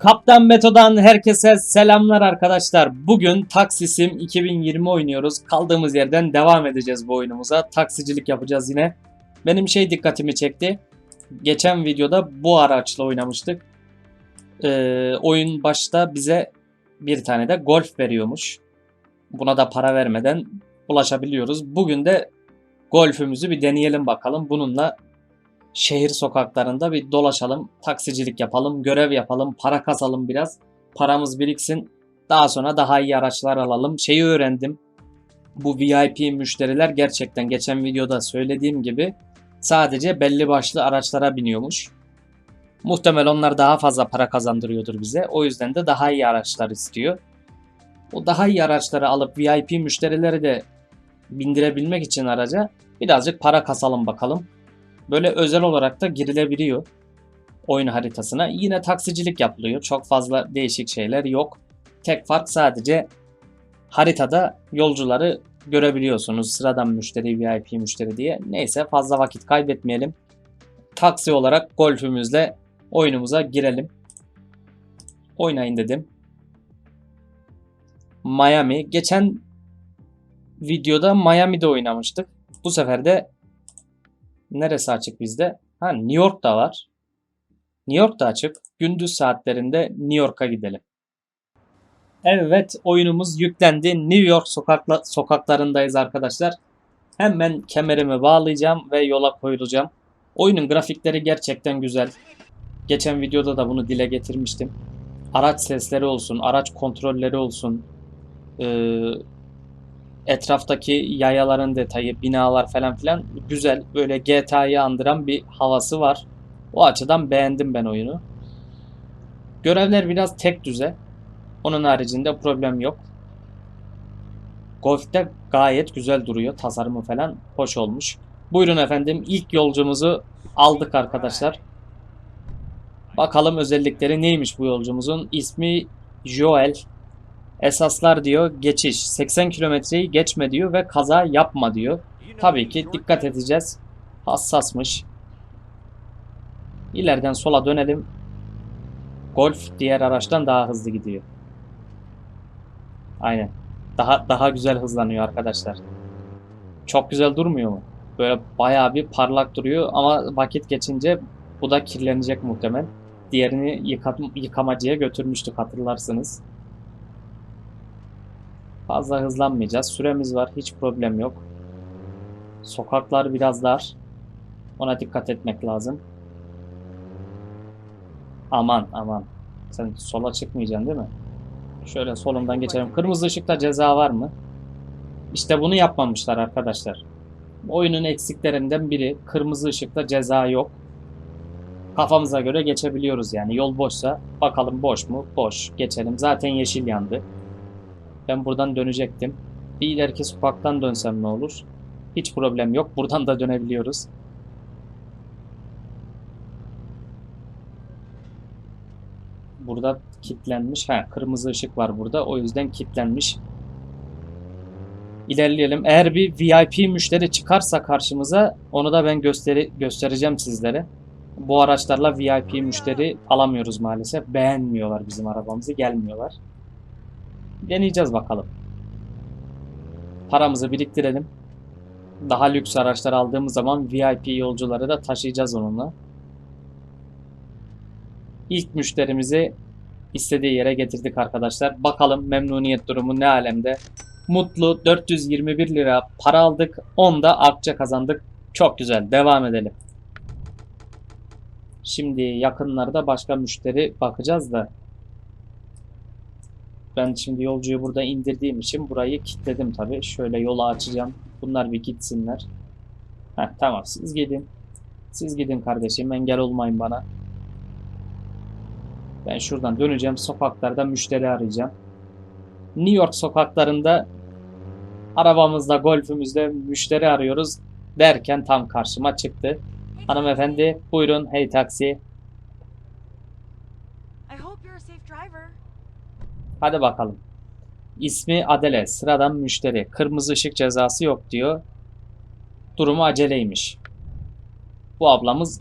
Kaptan Beto'dan herkese selamlar arkadaşlar. Bugün Taksisim 2020 oynuyoruz. Kaldığımız yerden devam edeceğiz bu oyunumuza. Taksicilik yapacağız yine. Benim şey dikkatimi çekti. Geçen videoda bu araçla oynamıştık. Ee, oyun başta bize bir tane de golf veriyormuş. Buna da para vermeden ulaşabiliyoruz. Bugün de golfümüzü bir deneyelim bakalım. Bununla şehir sokaklarında bir dolaşalım, taksicilik yapalım, görev yapalım, para kazalım biraz. Paramız biriksin. Daha sonra daha iyi araçlar alalım. Şeyi öğrendim. Bu VIP müşteriler gerçekten geçen videoda söylediğim gibi sadece belli başlı araçlara biniyormuş. Muhtemel onlar daha fazla para kazandırıyordur bize. O yüzden de daha iyi araçlar istiyor. O daha iyi araçları alıp VIP müşterileri de bindirebilmek için araca birazcık para kasalım bakalım. Böyle özel olarak da girilebiliyor oyun haritasına. Yine taksicilik yapılıyor. Çok fazla değişik şeyler yok. Tek fark sadece haritada yolcuları görebiliyorsunuz. Sıradan müşteri, VIP müşteri diye. Neyse fazla vakit kaybetmeyelim. Taksi olarak golfümüzle oyunumuza girelim. Oynayın dedim. Miami. Geçen videoda Miami'de oynamıştık. Bu sefer de Neresi açık bizde? Ha New York da var. New York da açık. Gündüz saatlerinde New York'a gidelim. Evet oyunumuz yüklendi. New York sokakla, sokaklarındayız arkadaşlar. Hemen kemerimi bağlayacağım ve yola koyulacağım. Oyunun grafikleri gerçekten güzel. Geçen videoda da bunu dile getirmiştim. Araç sesleri olsun, araç kontrolleri olsun, ee, etraftaki yayaların detayı, binalar falan filan güzel. Böyle GTA'yı andıran bir havası var. O açıdan beğendim ben oyunu. Görevler biraz tek düze. Onun haricinde problem yok. Golf'te gayet güzel duruyor. Tasarımı falan hoş olmuş. Buyurun efendim ilk yolcumuzu aldık arkadaşlar. Bakalım özellikleri neymiş bu yolcumuzun. İsmi Joel. Esaslar diyor geçiş. 80 kilometreyi geçme diyor ve kaza yapma diyor. Tabii ki dikkat edeceğiz. Hassasmış. İleriden sola dönelim. Golf diğer araçtan daha hızlı gidiyor. Aynen. Daha daha güzel hızlanıyor arkadaşlar. Çok güzel durmuyor mu? Böyle bayağı bir parlak duruyor ama vakit geçince bu da kirlenecek muhtemel. Diğerini yıka, yıkamacıya götürmüştük hatırlarsınız. Fazla hızlanmayacağız. Süremiz var. Hiç problem yok. Sokaklar biraz dar. Ona dikkat etmek lazım. Aman aman. Sen sola çıkmayacaksın değil mi? Şöyle solundan geçelim. Kırmızı ışıkta ceza var mı? İşte bunu yapmamışlar arkadaşlar. Oyunun eksiklerinden biri kırmızı ışıkta ceza yok. Kafamıza göre geçebiliyoruz yani. Yol boşsa bakalım boş mu? Boş. Geçelim. Zaten yeşil yandı. Ben buradan dönecektim. Bir ileriki sokaktan dönsem ne olur? Hiç problem yok. Buradan da dönebiliyoruz. Burada kilitlenmiş. Ha, kırmızı ışık var burada. O yüzden kilitlenmiş. İlerleyelim. Eğer bir VIP müşteri çıkarsa karşımıza onu da ben gösteri göstereceğim sizlere. Bu araçlarla VIP müşteri alamıyoruz maalesef. Beğenmiyorlar bizim arabamızı. Gelmiyorlar. Deneyeceğiz bakalım. Paramızı biriktirelim. Daha lüks araçlar aldığımız zaman VIP yolcuları da taşıyacağız onunla. İlk müşterimizi istediği yere getirdik arkadaşlar. Bakalım memnuniyet durumu ne alemde. Mutlu 421 lira para aldık. 10 da akça kazandık. Çok güzel. Devam edelim. Şimdi yakınlarda başka müşteri bakacağız da ben şimdi yolcuyu burada indirdiğim için burayı kilitledim tabi. Şöyle yolu açacağım. Bunlar bir gitsinler. Heh, tamam siz gidin. Siz gidin kardeşim engel olmayın bana. Ben şuradan döneceğim. Sokaklarda müşteri arayacağım. New York sokaklarında arabamızla golfümüzle müşteri arıyoruz derken tam karşıma çıktı. Hanımefendi buyurun hey taksi. Hadi bakalım. İsmi Adele. Sıradan müşteri. Kırmızı ışık cezası yok diyor. Durumu aceleymiş. Bu ablamız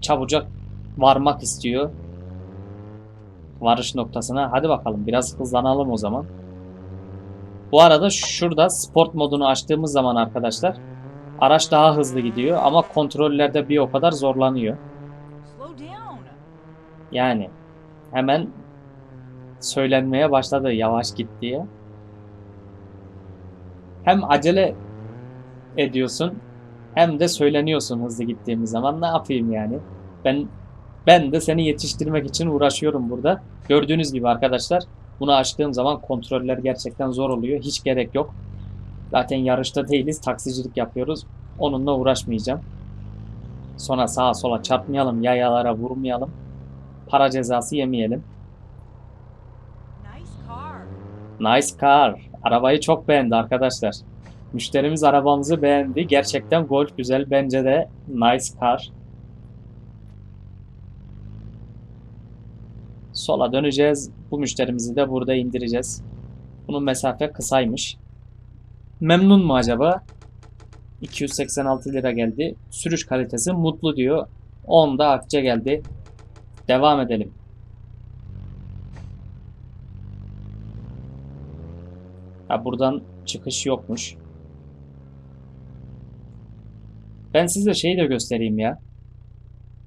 çabucak varmak istiyor. varış noktasına. Hadi bakalım biraz hızlanalım o zaman. Bu arada şurada sport modunu açtığımız zaman arkadaşlar araç daha hızlı gidiyor ama kontrollerde bir o kadar zorlanıyor. Yani hemen söylenmeye başladı yavaş git diye. Hem acele ediyorsun hem de söyleniyorsun hızlı gittiğimiz zaman. Ne yapayım yani? Ben ben de seni yetiştirmek için uğraşıyorum burada. Gördüğünüz gibi arkadaşlar bunu açtığım zaman kontroller gerçekten zor oluyor. Hiç gerek yok. Zaten yarışta değiliz, taksicilik yapıyoruz. Onunla uğraşmayacağım. Sonra sağa sola çarpmayalım, yayalara vurmayalım. Para cezası yemeyelim. Nice car. Nice car. Arabayı çok beğendi arkadaşlar. Müşterimiz arabamızı beğendi. Gerçekten Golf güzel. Bence de nice car. Sola döneceğiz. Bu müşterimizi de burada indireceğiz. Bunun mesafe kısaymış. Memnun mu acaba? 286 lira geldi. Sürüş kalitesi mutlu diyor. 10 da akçe geldi. Devam edelim. Ha buradan çıkış yokmuş. Ben size şeyi de göstereyim ya.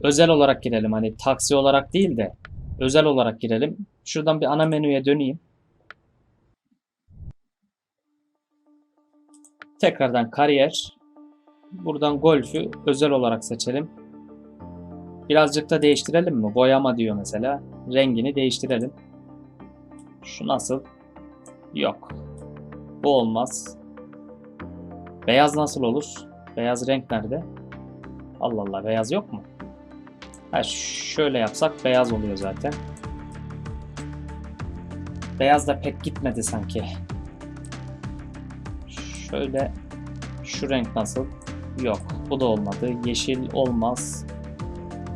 Özel olarak girelim hani taksi olarak değil de özel olarak girelim. Şuradan bir ana menüye döneyim. Tekrardan kariyer. Buradan golfü özel olarak seçelim. Birazcık da değiştirelim mi? Boyama diyor mesela. Rengini değiştirelim. Şu nasıl? Yok. Bu olmaz. Beyaz nasıl olur? Beyaz renk nerede? Allah Allah beyaz yok mu? Ha şöyle yapsak beyaz oluyor zaten. Beyaz da pek gitmedi sanki. Şöyle şu renk nasıl? Yok. Bu da olmadı. Yeşil olmaz.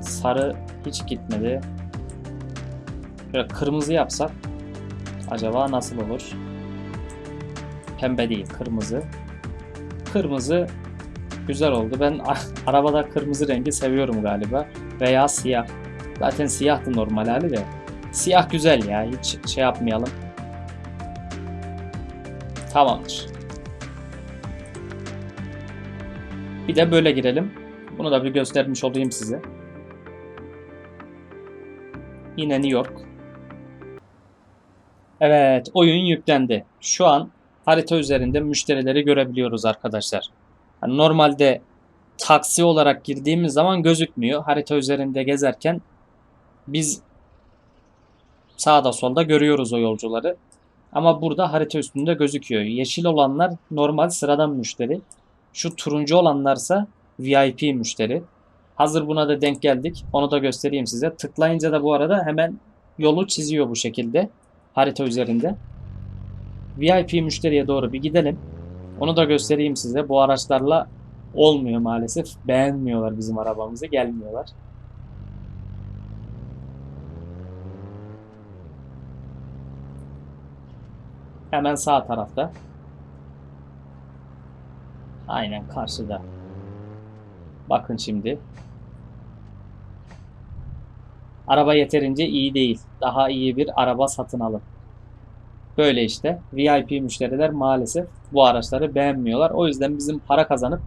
Sarı hiç gitmedi. Böyle kırmızı yapsak acaba nasıl olur? Pembe değil, kırmızı. Kırmızı güzel oldu. Ben arabada kırmızı rengi seviyorum galiba. Veya siyah. Zaten siyahtı normal hali de. Siyah güzel ya. Hiç şey yapmayalım. Tamamdır. Bir de böyle girelim. Bunu da bir göstermiş olayım size. Yine New York. Evet, oyun yüklendi. Şu an harita üzerinde müşterileri görebiliyoruz arkadaşlar. Yani normalde taksi olarak girdiğimiz zaman gözükmüyor. Harita üzerinde gezerken biz sağda solda görüyoruz o yolcuları. Ama burada harita üstünde gözüküyor. Yeşil olanlar normal sıradan müşteri. Şu turuncu olanlarsa VIP müşteri. Hazır buna da denk geldik. Onu da göstereyim size. Tıklayınca da bu arada hemen yolu çiziyor bu şekilde. Harita üzerinde. VIP müşteriye doğru bir gidelim. Onu da göstereyim size. Bu araçlarla olmuyor maalesef. Beğenmiyorlar bizim arabamızı. Gelmiyorlar. Hemen sağ tarafta. Aynen karşıda. Bakın şimdi. Araba yeterince iyi değil. Daha iyi bir araba satın alın. Böyle işte. VIP müşteriler maalesef bu araçları beğenmiyorlar. O yüzden bizim para kazanıp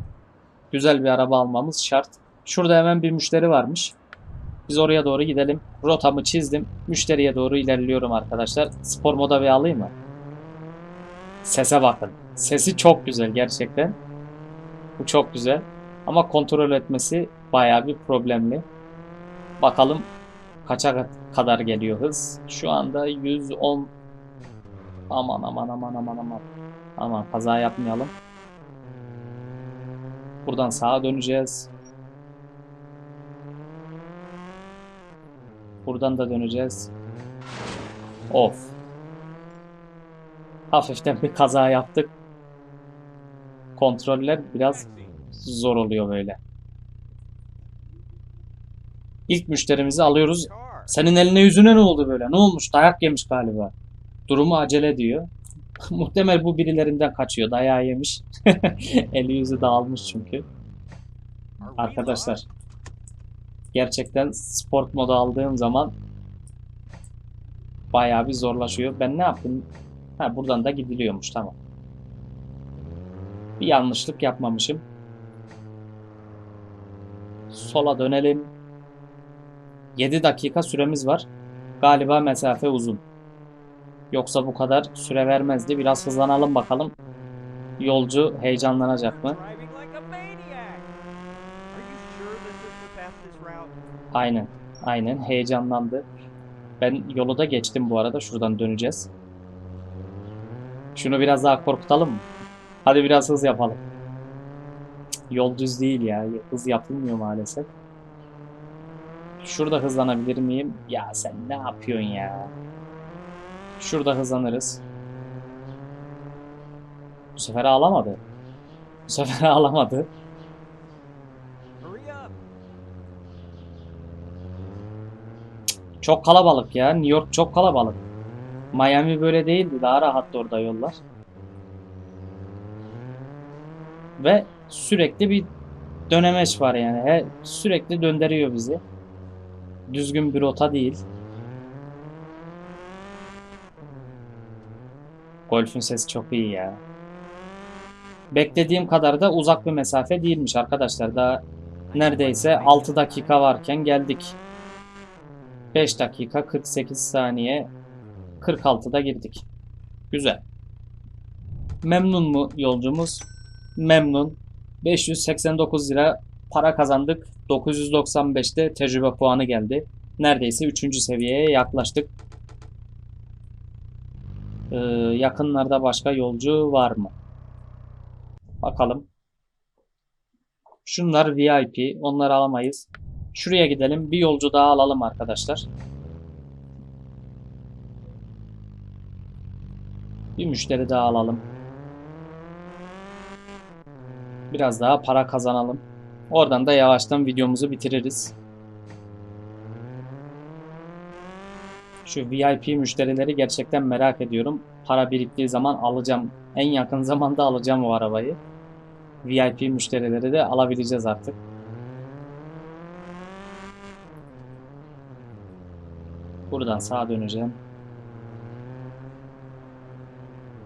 güzel bir araba almamız şart. Şurada hemen bir müşteri varmış. Biz oraya doğru gidelim. Rotamı çizdim. Müşteriye doğru ilerliyorum arkadaşlar. Spor moda bir alayım mı? Sese bakın. Sesi çok güzel gerçekten. Bu çok güzel. Ama kontrol etmesi bayağı bir problemli. Bakalım kaça kadar geliyor hız. Şu anda 110 Aman aman aman aman aman. Aman kaza yapmayalım. Buradan sağa döneceğiz. Buradan da döneceğiz. Of. Hafiften bir kaza yaptık. Kontroller biraz zor oluyor böyle. İlk müşterimizi alıyoruz. Senin eline yüzüne ne oldu böyle? Ne olmuş? Dayak yemiş galiba. Durumu acele diyor. Muhtemel bu birilerinden kaçıyor. Dayağı yemiş. Eli yüzü dağılmış çünkü. Arkadaşlar. Gerçekten sport modu aldığım zaman bayağı bir zorlaşıyor. Ben ne yaptım? Ha buradan da gidiliyormuş tamam. Bir yanlışlık yapmamışım. Sola dönelim. 7 dakika süremiz var. Galiba mesafe uzun. Yoksa bu kadar süre vermezdi. Biraz hızlanalım bakalım. Yolcu heyecanlanacak mı? Aynen. Aynen heyecanlandı. Ben yolu da geçtim bu arada. Şuradan döneceğiz. Şunu biraz daha korkutalım mı? Hadi biraz hız yapalım. Yol düz değil ya. Hız yapılmıyor maalesef. Şurada hızlanabilir miyim? Ya sen ne yapıyorsun ya? Şurada hızlanırız. Bu sefer ağlamadı. Bu sefer ağlamadı. Çok kalabalık ya. New York çok kalabalık. Miami böyle değildi. Daha rahattı orada yollar. Ve sürekli bir dönemeç var yani. He, sürekli döndürüyor bizi. Düzgün bir rota değil. Golf'ün sesi çok iyi ya. Beklediğim kadar da uzak bir mesafe değilmiş arkadaşlar. Daha neredeyse 6 dakika varken geldik. 5 dakika 48 saniye 46'da girdik. Güzel. Memnun mu yolcumuz? Memnun. 589 lira para kazandık. 995'te tecrübe puanı geldi. Neredeyse 3. seviyeye yaklaştık. Ee, yakınlarda başka yolcu var mı? Bakalım. Şunlar VIP. Onları alamayız. Şuraya gidelim. Bir yolcu daha alalım arkadaşlar. Bir müşteri daha alalım. Biraz daha para kazanalım. Oradan da yavaştan videomuzu bitiririz. Şu VIP müşterileri gerçekten merak ediyorum. Para biriktiği zaman alacağım. En yakın zamanda alacağım o arabayı. VIP müşterileri de alabileceğiz artık. Buradan sağa döneceğim.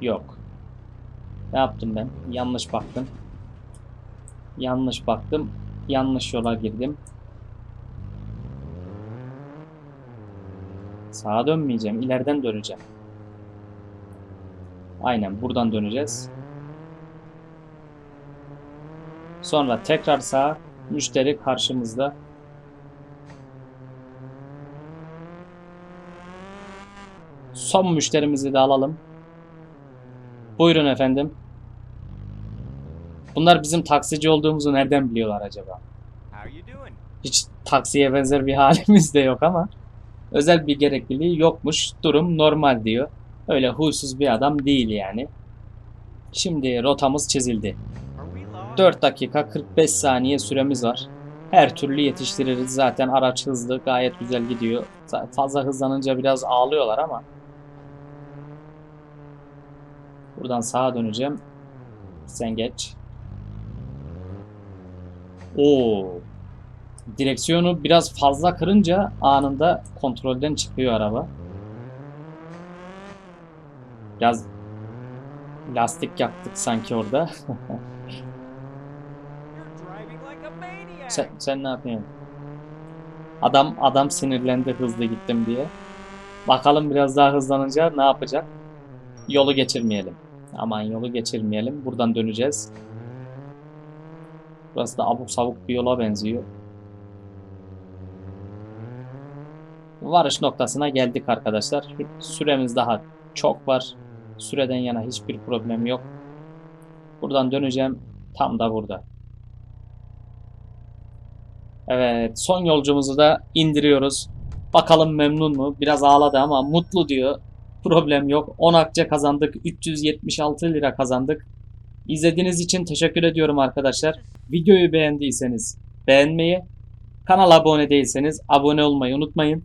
Yok. Ne yaptım ben? Yanlış baktım. Yanlış baktım. Yanlış yola girdim. Sağa dönmeyeceğim. İleriden döneceğim. Aynen buradan döneceğiz. Sonra tekrar sağa. Müşteri karşımızda. Son müşterimizi de alalım. Buyurun efendim. Bunlar bizim taksici olduğumuzu nereden biliyorlar acaba? Hiç taksiye benzer bir halimiz de yok ama özel bir gerekliliği yokmuş. Durum normal diyor. Öyle huysuz bir adam değil yani. Şimdi rotamız çizildi. Are we lost? 4 dakika 45 saniye süremiz var. Her türlü yetiştiririz. Zaten araç hızlı, gayet güzel gidiyor. Fazla hızlanınca biraz ağlıyorlar ama. Buradan sağa döneceğim. Sen geç. Oo. Direksiyonu biraz fazla kırınca anında kontrolden çıkıyor araba. Biraz lastik yaktık sanki orada. Sen, sen ne yapıyorsun? Adam adam sinirlendi hızlı gittim diye. Bakalım biraz daha hızlanınca ne yapacak? Yolu geçirmeyelim. Aman yolu geçirmeyelim. Buradan döneceğiz. Burası da abuk sabuk bir yola benziyor. Varış noktasına geldik arkadaşlar. Süremiz daha çok var. Süreden yana hiçbir problem yok. Buradan döneceğim. Tam da burada. Evet, son yolcumuzu da indiriyoruz. Bakalım memnun mu? Biraz ağladı ama mutlu diyor. Problem yok. 10 akçe kazandık. 376 lira kazandık. İzlediğiniz için teşekkür ediyorum arkadaşlar. Videoyu beğendiyseniz beğenmeyi, kanala abone değilseniz abone olmayı unutmayın.